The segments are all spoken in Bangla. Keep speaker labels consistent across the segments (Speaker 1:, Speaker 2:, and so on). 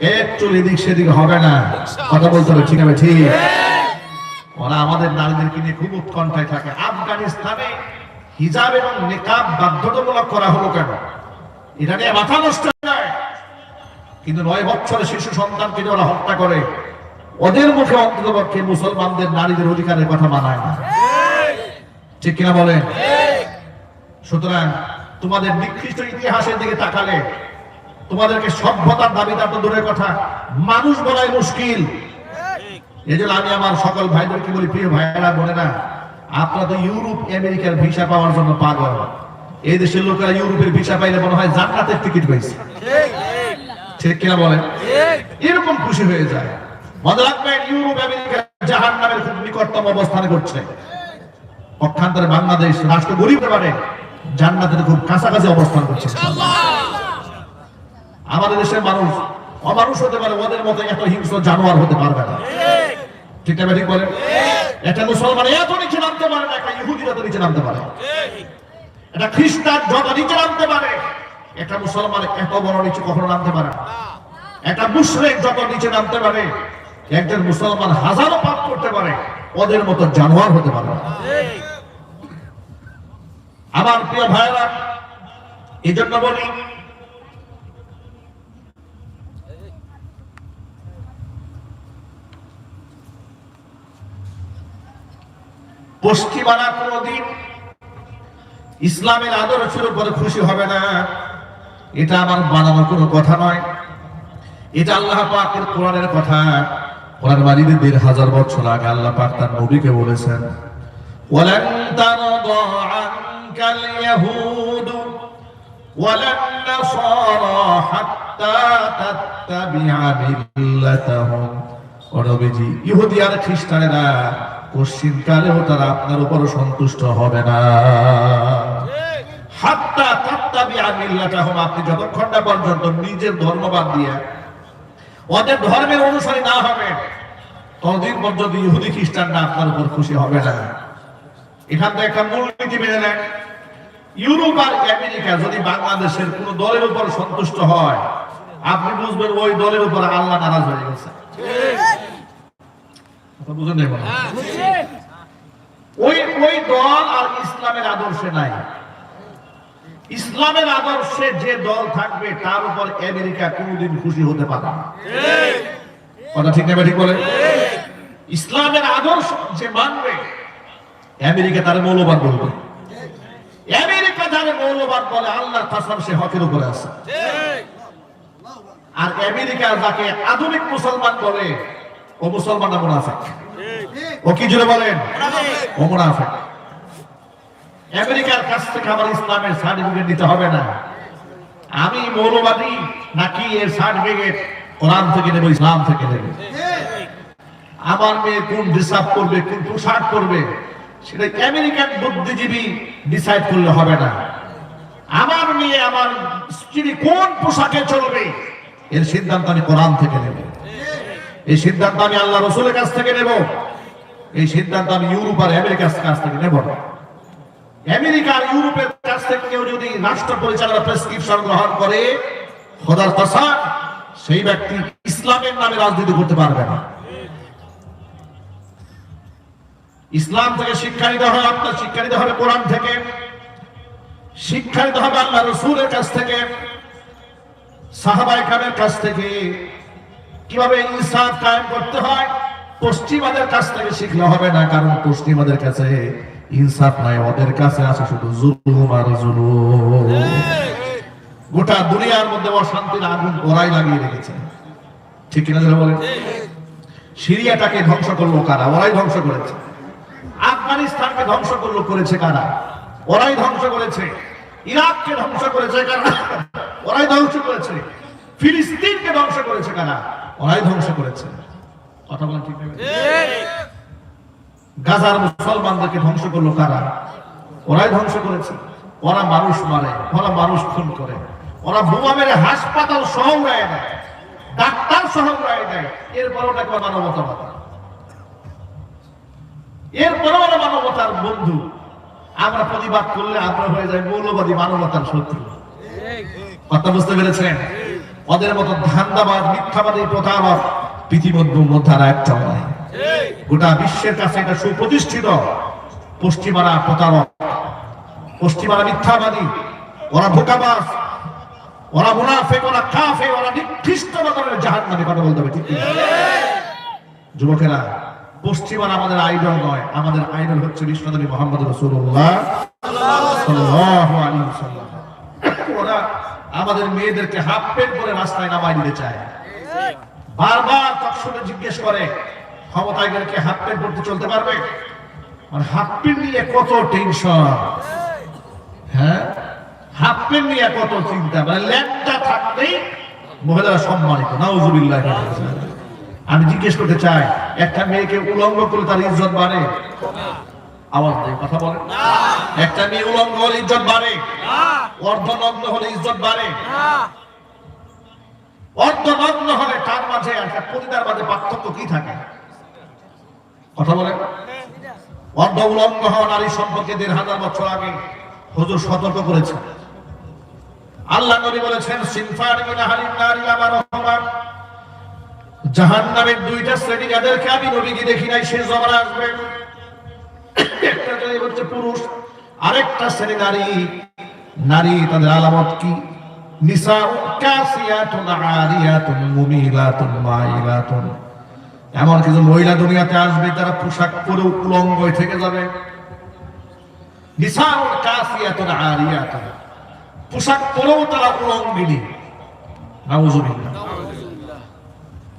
Speaker 1: একটু এদিক সেদিক হবে না। কথা বলতে হবে ঠিক আছে ঠিক। ওরা আমাদের নারীদেরকে নিয়ে খুব উৎকণ্ঠায় থাকে। আফগানিস্তানে হিজাব এবং নেকাব বাধ্যতামূলক করা হলো কেন? এটা নিয়ে মাথা নষ্ট যায়। কিন্তু নয় বছরের শিশু সন্তানকে যে ওরা হত্যা করে। ওদের মুখে অন্ততপক্ষে মুসলমানদের নারীদের অধিকারের কথা মানায় না। ঠিক কিনা বলেন? সুতরাং তোমাদের নিকৃষ্ট ইতিহাসের দিকে তাকালে তোমাদেরকে সভ্যতার দাবিদার তো দূরের কথা। মানুষ বলাই মুশকিল। এই জন্য আমি আমার সকল ভাইদেরকে বলি প্রিয় ভাইয়েরা বোনেরা আপনারা তো ইউরোপ আমেরিকার ভিসা পাওয়ার জন্য পাগল। এই দেশের লোকেরা ইউরোপের ভিসা পাইলে মনে হয় জান্নাতের টিকিট পাইছে। ঠিক। কিনা বলেন? এরকম খুশি হয়ে যায়। মনে রাখবেন ইউরোপ আমেরিকা জাহান নামের খুব নিকটতম অবস্থানে করছে। পক্ষান্তরে বাংলাদেশ রাষ্ট্র গরিব পারে জান্নাতের খুব কাছাকাছি অবস্থান করছে। আমাদের দেশের মানুষ অমানুষ হতে পারে, ওদের মতো এত হিংস্র জানোয়ার হতে পারবে না। ঠিক না ঠিক বলেন? একটা মুসলমান এত নিচে নামতে পারে না, একটা ইহুদিরা তো নিচে নামতে পারে। একটা খ্রিস্টান যত নিচে নামতে পারে, একটা মুসলমান এত বড় নিচে কখনো নামতে পারে না। একটা মুসলিম যত নিচে নামতে পারে, একজন মুসলমান হাজারো পাপ করতে পারে, ওদের মতো জানোয়ার হতে পারে না। আমার প্রিয় ভাইরা এই জন্য বলি পশ্চিমারা কোনদিন ইসলামের আদর্শের উপরে খুশি হবে না এটা আমার বানানো কোনো কথা নয় এটা আল্লাহ পাকের কোরআনের কথা কোরআন মাজিদে দেড় হাজার বছর আগে আল্লাহ পাক তার নবীকে বলেছেন ولن ترضى عنك اليهود ولا النصارى حتى تتبع ملتهم ও নবীজি ইহুদি আর খ্রিস্টানেরা পশ্চিমকালেও তারা আপনার উপর সন্তুষ্ট হবে না। হাত্তা তাত্তাবিআ মিল্লাতাহুম, আপনি যতক্ষণ না পর্যন্ত নিজের ধর্ম বাদ দিয়ে ওদের ধর্মের অনুসারী না হবে ততদিন পর্যন্ত ইহুদি খ্রিস্টানরা আপনার উপর খুশি হবে না। এখান থেকে একটা মূলনীতি মেনে নেন। ইউরোপ আর আমেরিকা যদি বাংলাদেশের কোন দলের উপর সন্তুষ্ট হয়, আপনি বুঝবেন ওই দলের উপর আল্লাহ নারাজ হয়ে গেছে কথা বুঝেন নাই মনে হয়? ওই ওই দল আর ইসলামের আদর্শে নাই। ইসলামের আদর্শে যে দল থাকবে তার উপর আমেরিকা কোনোদিন খুশি হতে পারে কথা ঠিক না ঠিক বলে? ইসলামের আদর্শ যে মানবে আমেরিকা তার মৌলবাদ বলবে আমেরিকা যারা মৌলবাদ বলে আল্লাহর কাসম সে হকের উপরে আছে। আর আমেরিকা যাকে আধুনিক মুসলমান বলে ও মুসলমান না মুনাফিক। ও কি জুড়ে বলেন? ও মুনাফিক। আমেরিকার কাছ থেকে আমার ইসলামের সার্টিফিকেট হবে না। আমি মৌলবাদী নাকি এর সার্টিফিকেট কোরআন থেকে নেব, ইসলাম থেকে নেব? আমার মেয়ে কোন ডিসার্ভ করবে, কোন পোশাক করবে সেটা আমেরিকান বুদ্ধিজীবী ডিসাইড করলে হবে না। আমার মেয়ে, আমার স্ত্রী কোন পোশাকে চলবে, এর সিদ্ধান্ত আমি কোরআন থেকে নেব। এই সিদ্ধান্ত আমি আল্লাহ রসুলের কাছ থেকে নেব। এই সিদ্ধান্ত আমি ইউরোপ আর আমেরিকার কাছ থেকে নেব না। আমেরিকা আর ইউরোপের কাছ থেকে কেউ যদি রাষ্ট্র পরিচালনা প্রেসক্রিপশন গ্রহণ করে, খোদার কথা সেই ব্যক্তি ইসলামের নামে রাজনীতি করতে পারবে না। ইসলাম থেকে শিক্ষা নিতে হবে, আপনার শিক্ষা নিতে হবে কোরআন থেকে। শিক্ষা নিতে হবে আল্লাহ রসুলের কাছ থেকে সাহাবাই খানের কাছ থেকে। কীভাবে ইনসাফ কায়েম করতে হয়, পশ্চিমাদের কাছ থেকে শিখলে হবে না, কারণ পশ্চিমাদের কাছে ইনসাফ নাই, ওদের কাছে আছে শুধু জুলুম আর জুলুম। গোটা দুনিয়ার মধ্যে অশান্তির আগুন ওরাই লাগিয়ে রেখেছে। ঠিক কিনা যারা বলেন? সিরিয়াটাকে ধ্বংস করল কারা? ওরাই ধ্বংস করেছে। আফগানিস্তানকে ধ্বংস করল করেছে কারা? ওরাই ধ্বংস করেছে। ইরাককে ধ্বংস করেছে কারা? ওরাই ধ্বংস করেছে। ফিলিস্তিনকে ধ্বংস করেছে কারা? ওরাই ধ্বংস করেছে। কথা বলেন ঠিক গাজার মুসলমানদেরকে ধ্বংস করল কারা? ওরাই ধ্বংস করেছে। ওরা মানুষ মারে, ওরা মানুষ খুন করে। ওরা বোমা মেরে হাসপাতাল সহ উড়ায় দেয়, ডাক্তার সহ উড়ায় দেয়। এরপর ওটাকে মানবতাবাদ। এরপরে ওরা মানবতার বন্ধু। আমরা প্রতিবাদ করলে আমরা হয়ে যাই মৌলবাদী মানবতার শত্রু। কথা বুঝতে পেরেছেন? ওদের মতো ধান্দাবাদ মিথ্যাবাদী প্রতারক পৃথিবীর মধ্যে আর একটাও নাই। গোটা বিশ্বের কাছে এটা সুপ্রতিষ্ঠিত। পশ্চিমারা প্রতারক, পশ্চিমারা মিথ্যাবাদী, ওরা ভোকাবাস ওরা মুনাফেক, ওরা কাফে ওরা নিকৃষ্ট ধরনের জাহান নামে কথা বলতে হবে, ঠিক যুবকেরা, পশ্চিমারা আমাদের আইডল নয়, আমাদের আইডল হচ্ছে বিশ্বনবী মোহাম্মদ রসুল্লাহ। ওরা আমাদের মেয়েদেরকে হাফ প্যান্ট করে রাস্তায় নামাই দিতে চায়। বারবার তৎসঙ্গে জিজ্ঞেস করে, ক্ষমতায় গেলে হাফ প্যান্ট পরতে চলতে পারবে? আর হাফ প্যান্ট নিয়ে কত টেনশন? হ্যাঁ? হাফ প্যান্ট নিয়ে কত চিন্তা? মানে ল্যাপটা থাকলেই মহিলারা সম্মানিত। নাউজুবিল্লাহ। আমি জিজ্ঞেস করতে চাই, একটা মেয়েকে উলঙ্গ করলে তার ইজ্জত বাড়ে? আওয়াজ দেয় কথা বলে একটা মেয়ে উলঙ্গ হলে ইজ্জত বাড়ে। অর্ধনগ্ন হলে ইজ্জত বাড়ে। অর্ধনগ্ন হলে তার মাঝে একটা পতিতার মাঝে পার্থক্য কি থাকে? কথা বলে অর্ধ উলঙ্গ হওয়া নারী সম্পর্কে দেড় হাজার বছর আগে হুজুর সতর্ক করেছেন। আল্লাহ নবী বলেছেন সিনফান মিন আহলিন নারি আমার রহমান। জাহান্নামের দুইটা শ্রেণি যাদেরকে আমি নবীকে দেখি নাই সে জমানা আসবে। একটা শ্রেণি হচ্ছে পুরুষ, আরেকটা শ্রেণি নারী। নারী তাদের আলামত কি? এমন কিছু মহিলা দুনিয়াতে আসবে তারা পোশাক পরে উলঙ্গ থেকে যাবে। পোশাক পরেও তারা উলঙ্গিনী।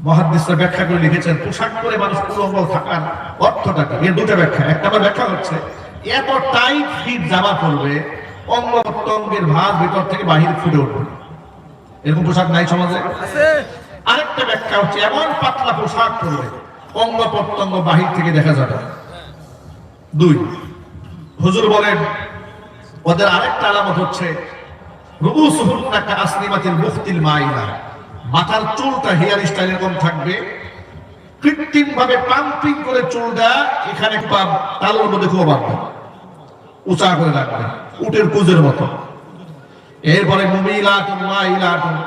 Speaker 1: মহাদিসরা ব্যাখ্যা করে লিখেছেন পোশাক পরে মানুষ উলঙ্গ থাকার অর্থটা কি? এর দুটো ব্যাখ্যা। একটা আমার ব্যাখ্যা হচ্ছে এত টাইট ফিট জামা পরবে অঙ্গ প্রত্যঙ্গের ভাগ ভিতর থেকে বাহির ফুটে উঠবে। এরকম পোশাক নাই সমাজে? আরেকটা ব্যাখ্যা হচ্ছে এমন পাতলা পোশাক পরবে অঙ্গ প্রত্যঙ্গ বাহির থেকে দেখা যাবে। দুই হুজুর বলেন ওদের আরেকটা আলামত হচ্ছে রুবুসুহুন্না কাসনিমাতিল মুফতিল মাইলা। মাথার চুলটা হেয়ার স্টাইল এরকম থাকবে। কৃত্রিম ভাবে পাম্পিং করে চুলটা এখানে পাম তালুর মধ্যে খুব বাঁধবে উঁচা করে রাখবে, উটের কুজের মতো। এরপরে মাইলাতুন।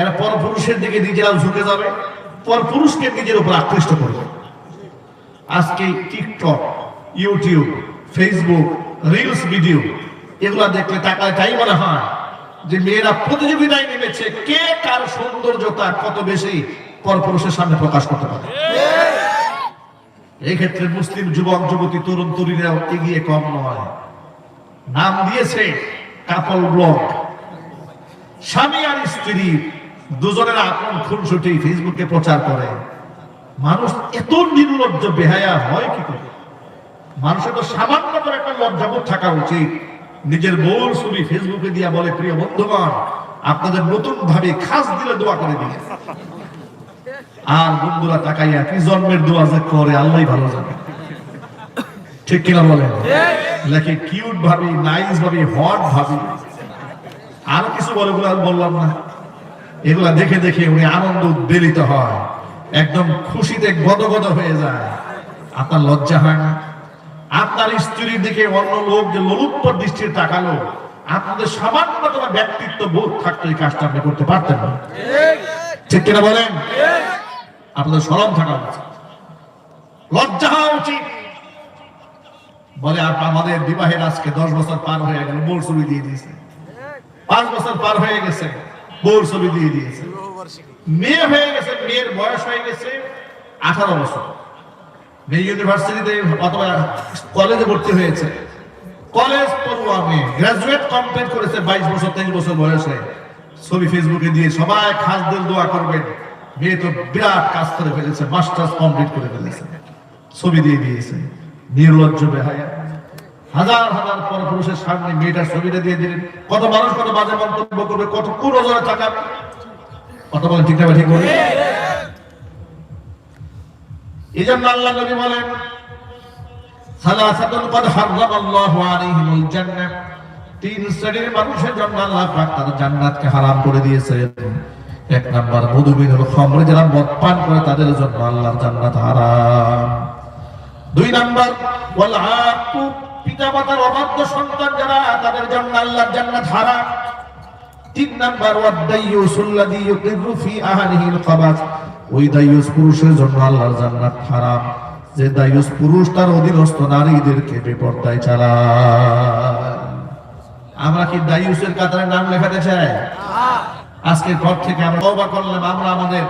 Speaker 1: এরা পর পুরুষের দিকে নিজেরা ঝুঁকে যাবে, পর পুরুষকে নিজের উপর আকৃষ্ট করবে। আজকে TikTok YouTube Facebook reels video এগুলা দেখলে টাকায় তাই মনে হয় যে মেয়েরা প্রতিযোগিতায় নেমেছে, কে কার সৌন্দর্যতা কত বেশি পরপুরুষের সামনে প্রকাশ করতে পারে? এই ক্ষেত্রে মুসলিম যুবক, যুবতী, তরুণ, তরুণীরাও এগিয়ে কম নয়। নাম দিয়েছে কাপল ব্লগ। স্বামী আর স্ত্রী দুজনের আপন খুনসুটি ফেসবুকে প্রচার করে। মানুষ এত নির্লজ্জ, বেহায়া হয় কি করে? মানুষের তো সামান্য করে একটা লজ্জাবোধ থাকা উচিত। নিজের বউর ছবি ফেসবুকে দিয়া বলে, প্রিয় বন্ধুগণ, আপনাদের নতুন ভাবে খাস দিলে দোয়া করে দিয়ে আর বন্ধুরা তাকাইয়া, কি জন্মের দোয়া যে করে আল্লাহ ভালো জানে। ঠিক কিনা বলেন? লেখে কিউট ভাবি নাইস ভাবি হট ভাবি? আর কিছু বলে বলে বললাম না। এগুলা দেখে দেখে উনি আনন্দ উদ্বেলিত হয়। একদম খুশিতে গদগদ হয়ে যায়। আপনার লজ্জা হয় না? আপনার স্ত্রীর দিকে অন্য লোক যে লোলুপ্পর দৃষ্টির তাকালো, আপনাদের সামান্য তোমার ব্যক্তিত্ব বোধ থাকতো এই কাজটা আপনি করতে পারতেন না। ঠিক কিনা বলেন? আপনাদের স্মরণ থাকা উচিত। লজ্জা হওয়া উচিত। বলে আপ- আমাদের বিবাহের আজকে দশ বছর পার হয়ে গেল বোর ছবি দিয়ে দিয়েছে। পাঁচ বছর পার হয়ে গেছে বোর ছবি দিয়ে দিয়েছে। মেয়ে হয়ে গেছে, মেয়ের বয়স হয়ে গেছে, আঠারো বছর। ইউনিভার্সিটিতে অথবা কলেজে ভর্তি হয়েছে। কলেজ পড়ুয়া মেয়ে গ্রাজুয়েট কমপ্লিট করেছে বাইশ বছর, তেইশ বছর বয়সে। ছবি ফেসবুকে দিয়ে সবাই খাস দিল, দোয়া করবেন মেয়ে তো বিরাট কাজ করে ফেলেছে, মাস্টার্স কমপ্লিট করে ফেলেছে। ছবি দিয়ে দিয়েছে। নির্লজ্জ বেহায়া। হাজার হাজার পর পুরুষের সামনে মেয়েটার ছবিটা দিয়ে দিলেন। কত মানুষ কত বাজে মন্তব্য করবে, কত কোন নজরে তাকাবে কত বলেন ঠিক না ঠিক বলে এই জন্য আল্লাহ নবী বলেন, সালাসাতুন কদ হারামাল্লাহু আলাইহিমুল জান্নাহ। তিন শ্রেণির মানুষের জন্য আল্লাহ পাক তাদের জান্নাতকে হারাম করে দিয়েছেন। এক নাম্বার মধুবিনুল খামরে যারা মদ পান করে, তাদের জন্য আল্লাহর জান্নাত হারাম। দুই নাম্বার, ওয়াল আকু পিতামাতার অবাধ্য সন্তান যারা, তাদের জন্য আল্লাহর জান্নাত হারাম। তিন নাম্বার ওয়াদাইয়ুসুল্লাযী ইউকিরু ফি আহলিহিল খাবাস। ওই দাইয়ুস পুরুষের জন্য আল্লাহর জান্নাত হারাম। যে দাইয়ুস পুরুষ, তার অধীনস্থ নারীদেরকে বেপরদায় চালায়। আমরা কি দাইয়ুসের কাতারে নাম লেখাতে চাই? আজকের পর থেকে আমরা তওবা করলাম আমরা আমাদের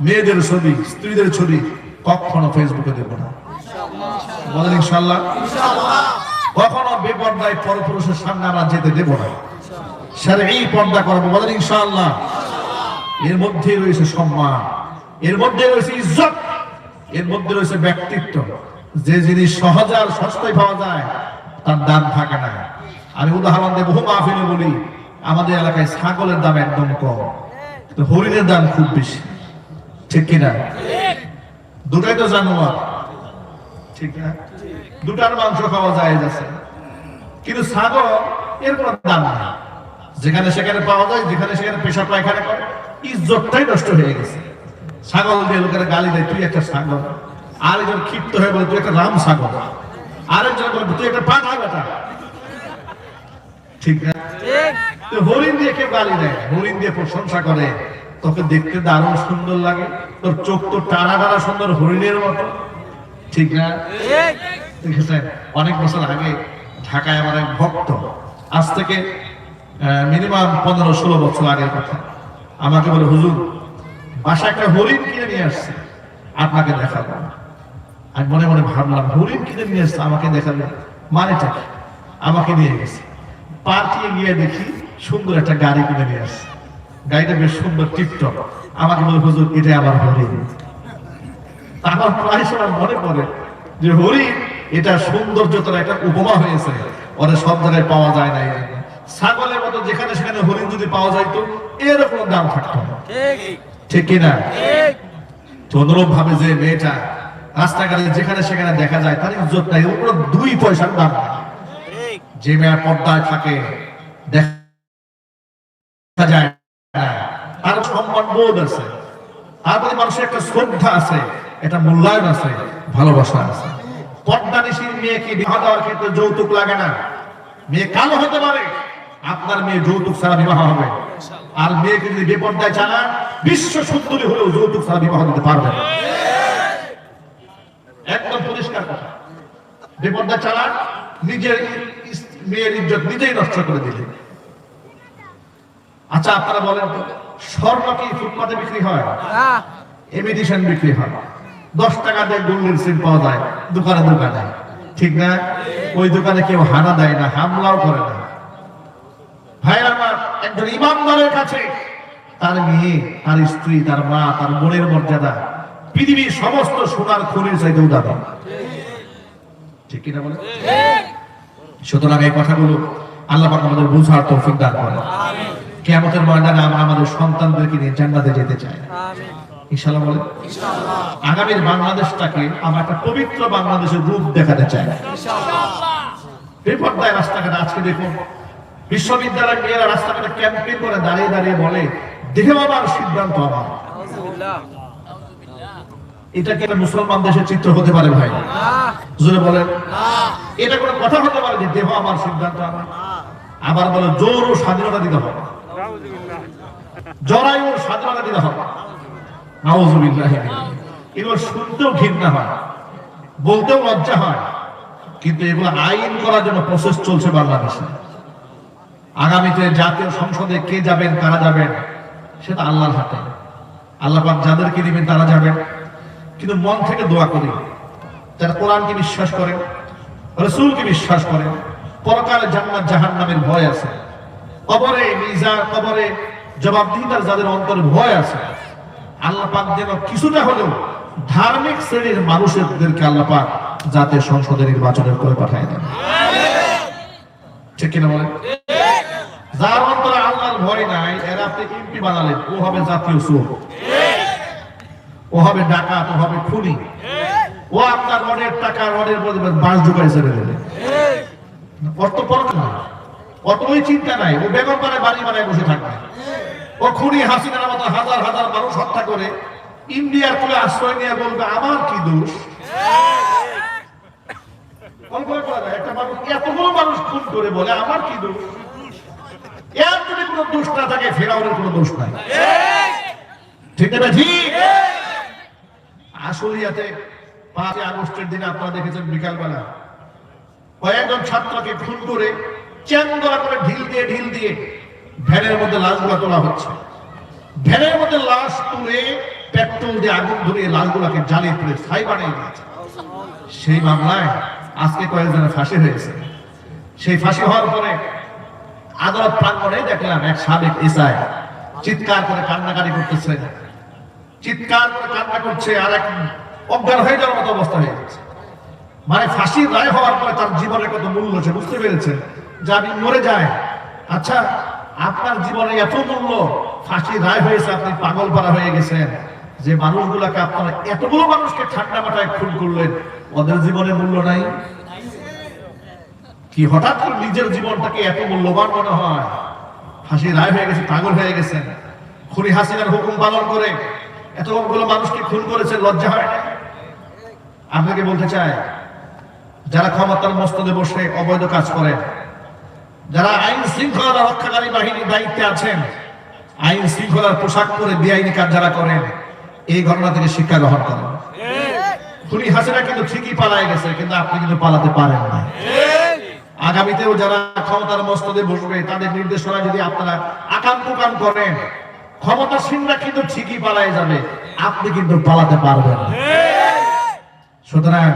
Speaker 1: মেয়েদের ছবি, স্ত্রীদের ছবি কখনো ফেসবুকে দেব না। বলেন ইনশাআল্লাহ। কখনো বেপর্দায় পরপুরুষের সামনে আমরা যেতে দেব না। এই পর্দা করব, বলেন ইনশাআল্লাহ। এর মধ্যে রয়েছে সম্মান। এর মধ্যে রয়েছে ইজ্জত, এর মধ্যে রয়েছে ব্যক্তিত্ব। যে জিনিস সহজে আর সস্তায় পাওয়া যায়, তার দাম থাকে না। আমি উদাহরণ দিয়ে বহু মাহফিলে বলি, আমাদের এলাকায় ছাগলের দাম একদম কম হরিণের দাম খুব বেশি। ঠিক কিনা? দুটাই তো জানোয়ার। ঠিক না? দুটার মাংস খাওয়া যায় আছে। কিন্তু ছাগল, এর কোনো দাম না যেখানে সেখানে পাওয়া যায়, যেখানে সেখানে পেশা পায়খানা করে, ইজ্জতটাই নষ্ট হয়ে গেছে। ছাগল দিয়ে লোকেরা গালি দেয় তুই একটা ছাগল আরেকজন ক্ষিপ্ত হয়ে বলে তুই একটা রাম ছাগল আরেকজন বলে তুই একটা পাঠা বেটা। ঠিক না? হরিণ দিয়ে কেউ গালি দেয় হরিণ দিয়ে প্রশংসা করে। তোকে দেখতে দারুণ সুন্দর লাগে। তোর চোখ তো টানা টানা সুন্দর হরিণের মতো। ঠিক না? দেখেছেন অনেক বছর আগে ঢাকায় আমার এক ভক্ত আজ থেকে মিনিমাম পনেরো ষোলো বছর আগের কথা। আমাকে বলে হুজুর বাসা একটা হরিণ কিনে নিয়ে আসছে। আপনাকে দেখাবো। আমি মনে মনে ভাবলাম, হরিণ কিনে নিয়ে আসছে আমাকে দেখাবে। মানেটা কি? আমাকে নিয়ে গেছে। পার্টিয়ে গিয়ে দেখি সুন্দর একটা গাড়ি কিনে নিয়ে আসছে। গাড়িটা বেশ সুন্দর, টিপটপ। আমাকে হুজুর, এটা আমার হরিণ। আমার প্রায় মনে পড়ে যে হরিণ, এটা সৌন্দর্যতার একটা উপমা হয়েছে। ওরা সব জায়গায় পাওয়া যায় না ছাগলের মতো যেখানে সেখানে হরিণ যদি পাওয়া যাইতো, এরকম দাম থাকতো। ঠিক কিনা? অনুরূপ ভাবে যে মেয়েটা রাস্তাঘাটে যেখানে সেখানে দেখা যায়, তার ইজ্জত নাই কোনো দুই পয়সার দাম যে মেয়ের পর্দায় থাকে, দেখা যায় তার সম্মান বোধ আছে। তার প্রতি মানুষের একটা শ্রদ্ধা আছে, একটা মূল্যায়ন আছে, ভালোবাসা আছে। পর্দা নিশীর মেয়েকে বিবাহ দেওয়ার ক্ষেত্রে যৌতুক লাগে না? মেয়ে কালো হতে পারে। আপনার মেয়ে যৌতুক ছাড়া বিবাহ হবে। আর মেয়েকে যদি বেপর্দায় চালান বিশ্ব সুন্দরী হলেও যৌতুক ছাড়া বিবাহ দিতে পারবে না। একদম পরিষ্কার কথা। বেপর্দা চালান নিজের মেয়ের ইজ্জত নিজেই নষ্ট করে দিলে। আচ্ছা আপনারা বলেন তো স্বর্ণ কি ফুটপাতে বিক্রি হয়? এমিডিশন বিক্রি হয়। দশ টাকা দিয়ে গোল্ডের সিল পাওয়া যায় দোকানে দোকানে। ঠিক না? ওই দোকানে কেউ হানা দেয় না হামলাও করে না। ভাই আমার একজন ইমামদারের কাছে তার মেয়ে তার স্ত্রী তার মা তার বোনের মর্যাদা পৃথিবীর সমস্ত সোনার খনির চাইতেও দাদা ঠিক কিনা বলে সুতরাং এই কথাগুলো আল্লাহ পাক আমাদের বুঝার তৌফিক দান কিয়ামতের ময়দানে আমরা আমাদের সন্তানদেরকে নিয়ে জান্নাতে যেতে চাই। ইনশাআল্লাহ বলে আগামীর বাংলাদেশটাকে আমরা একটা পবিত্র বাংলাদেশের রূপ দেখাতে চাই। বিপর্দায় রাস্তাঘাটে আজকে দেখুন বিশ্ববিদ্যালয়ের মেয়েরা রাস্তাঘাটে করে দাঁড়িয়ে দাঁড়িয়ে বলে সিদ্ধান্ত আমার। এটা কি মুসলমান দেশের চিত্র হতে পারে ভাই? বলেন। এটা কোনো কথা হতে পারে যে দেহ আমার সিদ্ধান্ত আমার? আবার বলে, জোর ও স্বাধীনতা দিতে হবে। জরায়ু ও স্বাধীনতা দিতে হবে। নাউজুবিল্লাহি এগুলো শুনতেও ঘৃণা হয়, বলতেও লজ্জা হয়, কিন্তু এগুলো আইন করার জন্য প্রসেস চলছে বাংলাদেশে। আগামীতে জাতীয় সংসদে কে যাবেন, কারা যাবেন সেটা আল্লাহর হাতে। আল্লাহ যাদেরকে দিবেন, তারা যাবেন। কিন্তু মন থেকে দোয়া করি যারা কোরআনকে বিশ্বাস করেন, রসুলকে বিশ্বাস করেন। পরকালে জান্নাত জাহান্নামের ভয় আছে। কবরে মিজা কবরে জবাবদিহিতার যাদের অন্তরে ভয় আছে, আল্লাহ পাক যেন কিছুটা হলেও ধার্মিক শ্রেণির মানুষদেরকে আল্লাহ পাক জাতীয় সংসদে নির্বাচনের করে পাঠায় দেন। ঠিক কিনা বলেন? যার অন্তরে আল্লাহর ভয় নাই আপনি বানালেন ও হবে জাতীয় ও হবে ডাকাত, ও হবে খুনি। ও আপনার রডের টাকা, রডের বাস ঢুকাই ছেড়ে দেবে না অত ওই চিন্তা নাই। ও বেগম পারে বাড়ি বানায় বসে থাকবে। ও খুনি হাসিনার মতো হাজার হাজার মানুষ হত্যা করে ইন্ডিয়ার কোলে আশ্রয় নিয়ে বলবে, আমার কি দোষ? কল্পনা করা একটা মানুষ এতগুলো মানুষ খুন করে বলে, আমার কি দোষ? এর যদি কোনো দোষ না থাকে, ফেরাউনের কোনো দোষ নাই। ঠিক না ঠিক? আসলিয়াতে পাঁচই আগস্টের দিনে আপনারা দেখেছেন বিকালবেলা কয়েকজন ছাত্রকে খুন করে চ্যাংদরা করে ঢিল দিয়ে ঢিল দিয়ে ভ্যানের মধ্যে লাশগুলা তোলা হচ্ছে। ভ্যানের মধ্যে লাশ তুলে পেট্রোল দিয়ে আগুন ধরিয়ে লাশগুলাকে জ্বালিয়ে তুলে ছাই বানিয়ে দিয়েছে। সেই মামলায় আজকে কয়েকজনের ফাঁসি হয়েছে। সেই ফাঁসি হওয়ার পরে আদালত প্রাঙ্গণে দেখলাম এক সাবেক এসআই চিৎকার করে কান্নাকাটি করতেছে। চিৎকার করে কান্না করছে আর এক অজ্ঞান হয়ে যাওয়ার মতো অবস্থা হয়ে গেছে। মানে ফাঁসির রায় হওয়ার পরে তার জীবনের কত মূল্য সে বুঝতে পেরেছে যে আমি মরে যায় আচ্ছা আপনার জীবনে এত মূল্য ফাঁসির রায় হয়েছে, আপনি পাগল পাড়া হয়ে গেছেন। যে মানুষগুলাকে আপনারা এতগুলো মানুষকে ঠান্ডা মাথায় খুন করলেন, ওদের জীবনে মূল্য নাই। কি হঠাৎ করে নিজের জীবনটাকে এত মূল্যবান মনে হয়? ফাঁসির রায় হয়ে গেছে পাগল হয়ে গেছেন খুনি হাসিনার হুকুম পালন করে এতগুলো মানুষকে খুন করেছে লজ্জা হয় আপনাকে বলতে চাই যারা ক্ষমতার মস্তদে বসে অবৈধ কাজ করেন যারা আইন শৃঙ্খলা রক্ষাকারী বাহিনীর দায়িত্বে আছেন আইন শৃঙ্খলার পোশাক পরে বেআইনি কাজ যারা করেন এই ঘটনা থেকে শিক্ষা গ্রহণ করেন। খুনি হাসিনা কিন্তু ঠিকই পালায় গেছে কিন্তু আপনি কিন্তু পালাতে পারেন না। আগামীতেও যারা ক্ষমতার মস্তদে বসবে, তাদের নির্দেশনা যদি আপনারা আকাম কুকাম করেন, ক্ষমতাসীনরা কিন্তু ঠিকই পালায় যাবে, আপনি কিন্তু পালাতে পারবেন সুতরাং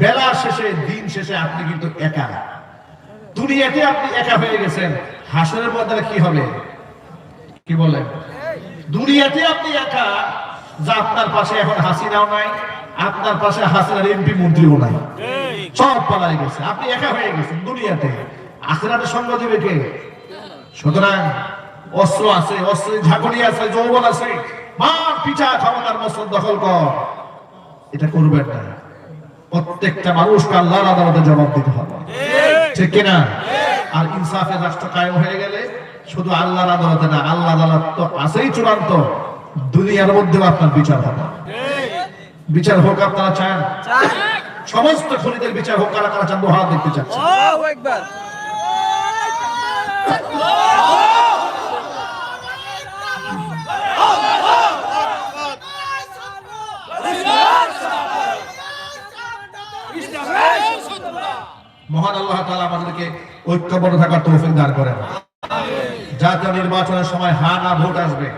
Speaker 1: বেলা শেষে, দিন শেষে আপনি কিন্তু একা। দুনিয়াতে আপনি একা হয়ে গেছেন হাসনের মধ্যে কি হবে? কি বলে দুনিয়াতে আপনি একা, যা আপনার পাশে এখন হাসিনাও নাই, আপনার পাশে হাসিনার এমপি মন্ত্রীও নাই। সব পালাই গেছে। আপনি একা হয়ে গেছেন দুনিয়াতে। আখেরাতে সঙ্গ দিবে কে? সুতরাং অস্ত্র আছে অস্ত্রের ঝাঁকুনি আছে যৌবন আছে। মার পিছা ক্ষমতার মসল দখল কর। এটা করবেন না। প্রত্যেকটা মানুষকে আল্লাহর আদালতে জবাব দিতে হবে। ঠিক কিনা? আর ইনসাফের রাষ্ট্র কায়েম হয়ে গেলে শুধু আল্লাহর আদালতে না আল্লাহ আদালত তো আছেই চূড়ান্ত। দুনিয়ার মধ্যেও আপনার বিচার হবে। বিচার হোক আপনারা চান। সমস্ত খুনিদের বিচার হোক কারা কারা চান দোহা দেখতে চাচ্ছে। মহান আল্লাহ তালা আমাদেরকে ঐক্যবদ্ধ থাকার তৌফিক দান করেন। জাতীয় নির্বাচনের সময় হা না ভোট আসবে।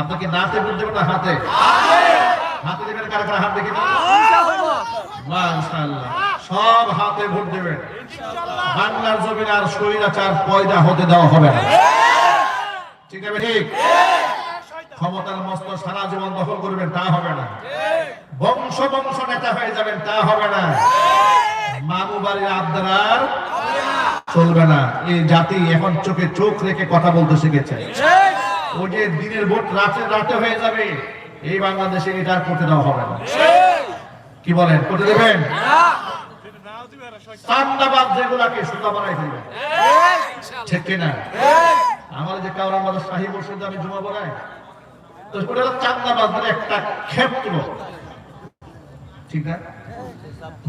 Speaker 1: আপনাকে নাতে ভোট দেবেন না হাতে? হাতে দেবেন কারা কারা হাত দেখে সব হাতে ভোট দেবেন। বাংলার জমিনে আর স্বৈরাচার পয়দা হতে দেওয়া হবে না। ঠিক আছে, ঠিক? ক্ষমতার মস্ত সারা জীবন দখল করবেন, তা হবে না। বংশ বংশ নেতা হয়ে যাবেন, তা হবে না। আবদার চলবে না। এই জাতি এখন চোখে চোখ রেখে কথা বলতে শিখেছে। ও যে দিনের ভোট রাতে রাতে হয়ে যাবে, এই বাংলাদেশে এটা করতে দেওয়া হবে না। কি বলেন? করতে দেবেন? চান্দাবাদ আমার যে আমাদের হলো চান্দাবাজদের একটা ক্ষেত্র। ঠিক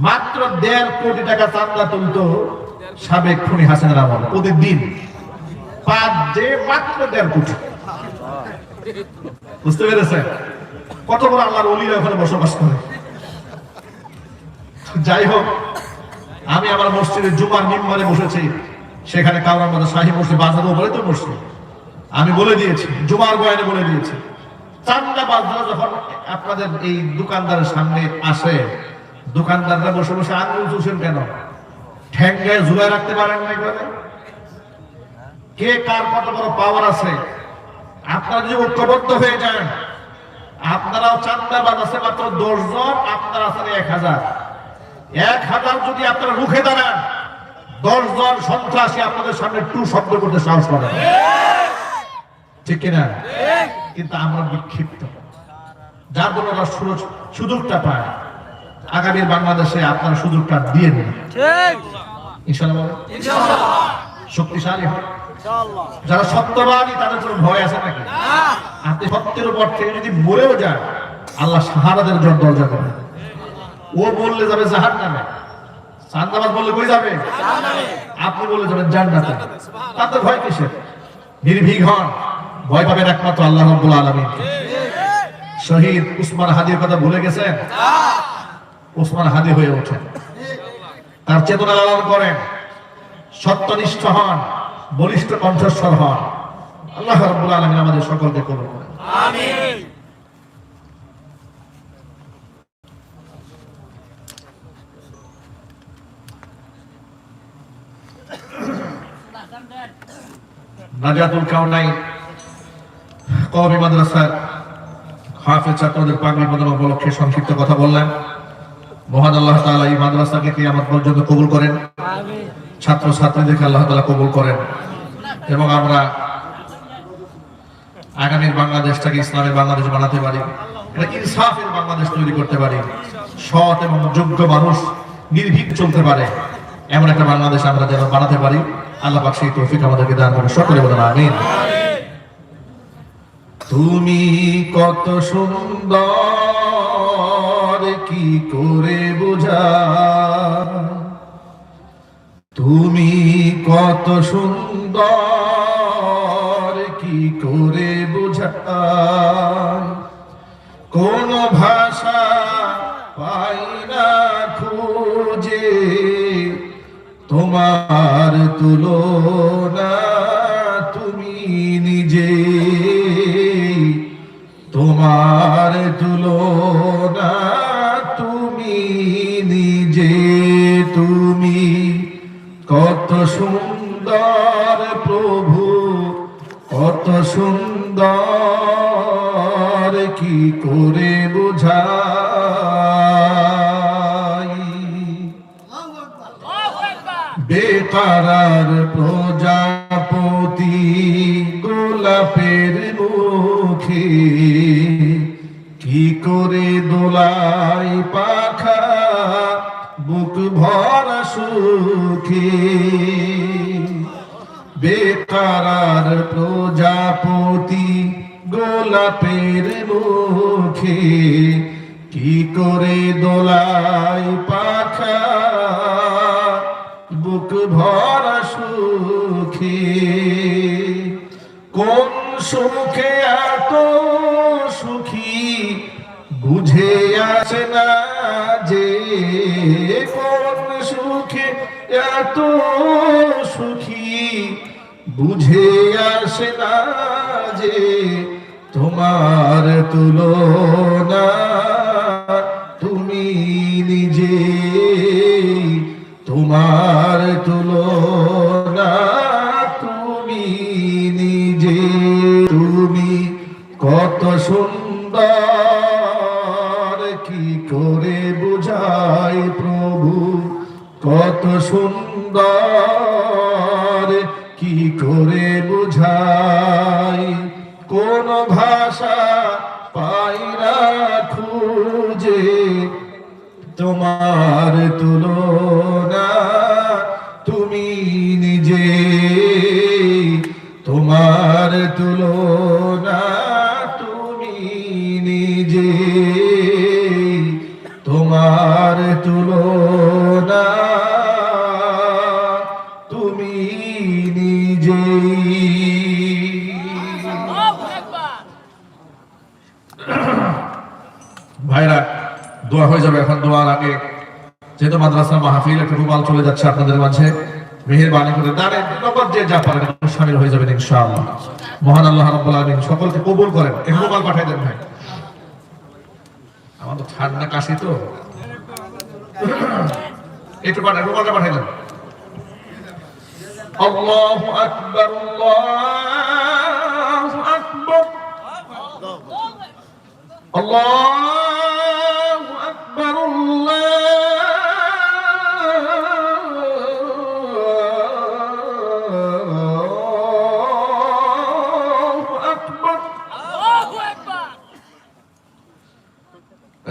Speaker 1: মাত্র দেড় কোটি টাকা চান্দা তুলতো সাবেক খুনি হাসিনার আমল, প্রতিদিন। পাঁচ যে মাত্র দেড় কোটি। বুঝতে পেরেছেন? কত বড় আল্লাহর অলিরা ওখানে বসবাস করে। যাই হোক, আমি আমার মসজিদের জুমার মিম্বারে বসেছি। সেখানে কাউরার মধ্যে শাহী মসজিদ, বাজারও বলে তো মসজিদ। আমি বলে দিয়েছি, জুমার বয়ানে বলে দিয়েছি। চান্দা বাজার যখন আপনাদের এই দোকানদারের সামনে আসে, দোকানদাররা বসে বসে আঙুল চুষেন কেন? ঠ্যাঙ্গায় ঝুলায় রাখতে পারেন না একবারে কে কার কত বড় পাওয়ার আছে? আপনারা যদি ঐক্যবদ্ধ হয়ে যান, আপনারাও চান্দাবাজ আছে মাত্র দশ জন, আপনারা আছেন এক হাজার। এক হাজার যদি আপনারা রুখে দাঁড়ান দশ জন সন্ত্রাসী আপনাদের সামনে টু শব্দ করতে সাহস করে না। ঠিক কিনা? কিন্তু আমরা বিক্ষিপ্ত। যার জন্য ওরা সুযোগটা পায় আগামীর বাংলাদেশে আপনারা সুযোগটা দিয়ে দিন। শক্তিশালী হয় যারা সত্যবাদী তাদের কোনো ভয় আছে নাকি? আপনি সত্যের উপর থেকে যদি মরেও যান আল্লাহ সাহারাদের জন্য দরজা দেবে ও বললে যাবে জাহান নামে চান্দাবাদ বললে কই যাবে? আপনি বলে যাবেন জান্নাতে। তাতে ভয় কিসের? নির্ভীক হন ভয় পাবেন একমাত্র আল্লাহ রব্বুল আলমিন। শহীদ উসমান হাদির কথা ভুলে গেছেন? উসমান হাদি হয়ে ওঠেন। তার চেতনা লালন করেন। সত্যনিষ্ঠ হন বলিষ্ঠ কণ্ঠস্বর হন। আল্লাহ রব্বুল আলমিন আমাদের সকলকে কবুল করেন। নাজাতুল কাউনাই, কওমি মাদ্রাসার হাফেজ ছাত্রদের পাগড়ি প্রদান উপলক্ষে সংক্ষিপ্ত কথা বললেন মহান আল্লাহ তাআলা এই মাদ্রাসাকে কিয়ামত পর্যন্ত কবুল করেন। ছাত্র ছাত্রীদেরকে আল্লাহ তাআলা কবুল করেন। এবং আমরা আগামীর বাংলাদেশটাকে ইসলামের বাংলাদেশ বানাতে পারি। ইনসাফের বাংলাদেশ তৈরি করতে পারি। সৎ এবং যোগ্য মানুষ নির্ভীক চলতে পারে। এমন একটা বাংলাদেশ আমরা যেন বানাতে পারি। আল্লাহ পাক সেই তৌফিক আমাদেরকে দান করে সকলে বলেন, আমিন। তুমি কত সুন্দর, কি করে বোঝা তুমি কত সুন্দর, কি করে বোঝা কোন ভাষা তোমার তুলনা তুমি নিজে। তোমার তুলনা তুমি নিজে। তুমি কত সুন্দর প্রভু, কত সুন্দর কি করে বোঝাই বেকারার প্রজাপতি গোলাপের মুখে। কি করে দোলাই পাখা বুক ভরা সুখে? বেকারার প্রজাপতি গোলাপের মুখে। কি করে দোলাই পাখা বুক ভরা সুখে। কোন সুখে এত সুখী? বুঝে আসে না যে কোন সুখে এত সুখী? বুঝে আসে না যে তোমার তুলনা তুমি নিজে তোমার তুলনা তুমি নিজে। তুমি কত সুন্দর, কি করে বুঝাই প্রভু? কত সুন্দর, কি করে বুঝাই? কোন ভাষা পাই না খুঁজে। তোমার তুলনা তোমার তুলনা তুমি নিজে। তোমার তুলনা তুমি নিজে। ভাইরা, দোয়া হয়ে যাবে এখন দোয়ার আগে। যেহেতু মাদ্রাসা মাহফিল, একটা রুমাল চলে যাচ্ছে আপনাদের মাঝে। মেহেরবানি করে দাঁড়ে নগদ যে যা পারেন শামিল হয়ে যাবেন ইনশাআল্লাহ। মহান আল্লাহ রাব্বুল আলামিন সকলকে কবুল করেন একটু রুমাল পাঠিয়ে দেন ভাই আমার তো ঠান্ডা কাশি তো একটু পাঠান রুমালটা পাঠিয়ে দেন আল্লাহু আকবার আল্লাহু আকবার الله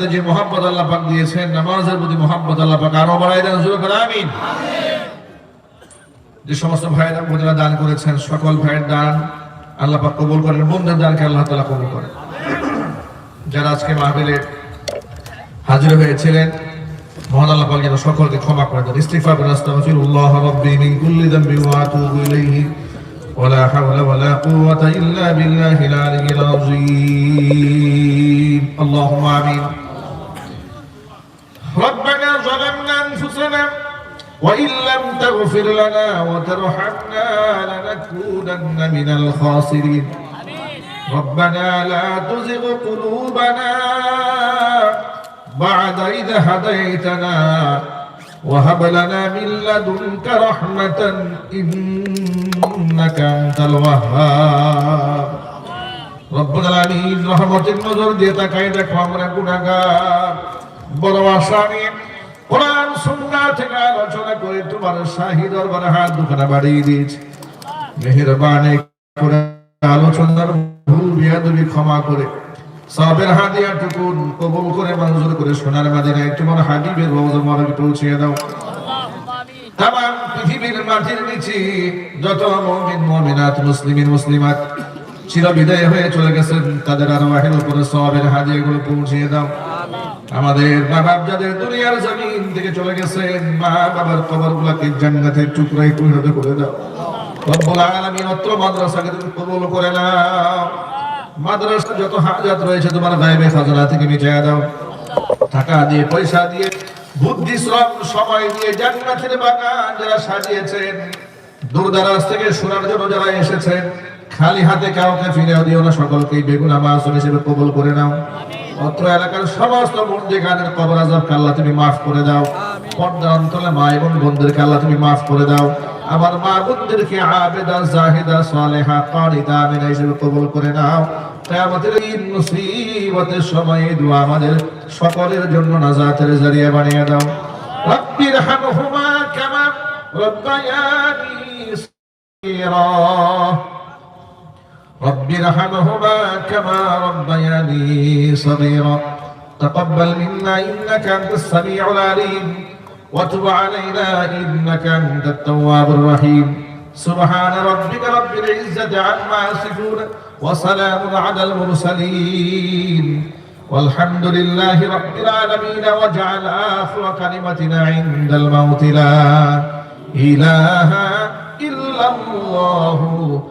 Speaker 1: সাথে যে মোহাম্মদ আল্লাহ পাক দিয়েছেন নামাজের প্রতি মোহাম্মদ আল্লাহ পাক আরো বাড়াই দেন জোরে করে আমিন যে সমস্ত ভাইয়েরা বোনেরা দান করেছেন সকল ভাইয়ের দান আল্লাহ পাক কবুল করেন বোনদের দানকে আল্লাহ তাআলা কবুল করেন যারা আজকে মাহফিলে হাজির হয়েছিলেন মহান আল্লাহ পাক যেন সকলকে ক্ষমা করে দেন ইস্তিগফার করে আস্তাগফিরুল্লাহ রাব্বি মিন কুল্লি যামবি ওয়া আতুবু ইলাইহি ولا حول ولا قوة إلا بالله العلي العظيم اللهم آمين وإن لم تغفر لنا وترحمنا لنكونن من الخاسرين ربنا لا تزغ قلوبنا بعد إذ هديتنا وهب لنا من لدنك رحمة إنك أنت الوهاب ربنا العالمين رحمة النظر ديتا كايدك وامرا كنغا بلوا কোরআন, সুন্নাহ থেকে আলোচনা করে তোমার শাহী দরবারে হাত দুখানা বাড়িয়ে করে আলোচনার ভুল, বিয়াদবি ক্ষমা করে হাদিয়া কবুল করে মঞ্জুর করে সোনার মাদিনায় তোমার হাবিবের রওজা মোবারকে পৌঁছিয়ে দাও। তাম পৃথিবীর মাটির নিচে যত মুমিন, মুমিনাত, মুসলিমিন, মুসলিমাত চির বিদায় হয়ে চলে গেছেন, তাদের আরও উপরে সবের হাদিয়াগুলো পৌঁছিয়ে দাও। আমাদের মা বাপ যাদের দুনিয়ার জমিন থেকে চলে গেছেন মা বাবার কবর গুলাকে জান্নাতের টুকরায় পরিণত করে দাও। রব্বুল আলামিন অত্র মাদ্রাসাকে তুমি কবুল করে নাও। মাদ্রাসা যত হাজাত রয়েছে, তোমার গায়েবে খাজনা থেকে মিটিয়ে দাও। টাকা দিয়ে, পয়সা দিয়ে, বুদ্ধি, শ্রম, সময় দিয়ে জান্নাতের বাগান যারা সাজিয়েছেন, দূরদারাজ থেকে শোনার জন্য যারা এসেছেন, খালি হাতে কাউকে ফিরেও দিও না, সকলকেই বেগুন মাসুম হিসেবে কবুল করে নাও। অত্র এলাকার সমস্ত বন্দি খানের কবর আজাব কাল্লা তুমি মাফ করে দাও। পর্দা অন্তলে মা এবং বন্ধুর কাল্লা তুমি মাফ করে দাও। আমার মা বন্ধুরকে আবেদা জাহিদা সালেহা কারিদা আমিনা হিসেবে কবুল করে নাও। কেয়ামতের এই মুসিবতের সময় দোয়া আমাদের সকলের জন্য নাজাতের জারিয়া বানিয়ে দাও। রব্বির হানহুমা কামা রব্বায়ানি সিরা। رب ارحمهما كما ربياني صغيرا. تقبل منا إنك أنت السميع العليم. وتب علينا إنك أنت التواب الرحيم. سبحان ربك رب العزة عما يصفون وسلام على المرسلين. والحمد لله رب العالمين واجعل آخر كلمتنا عند الموت لا إله إلا الله.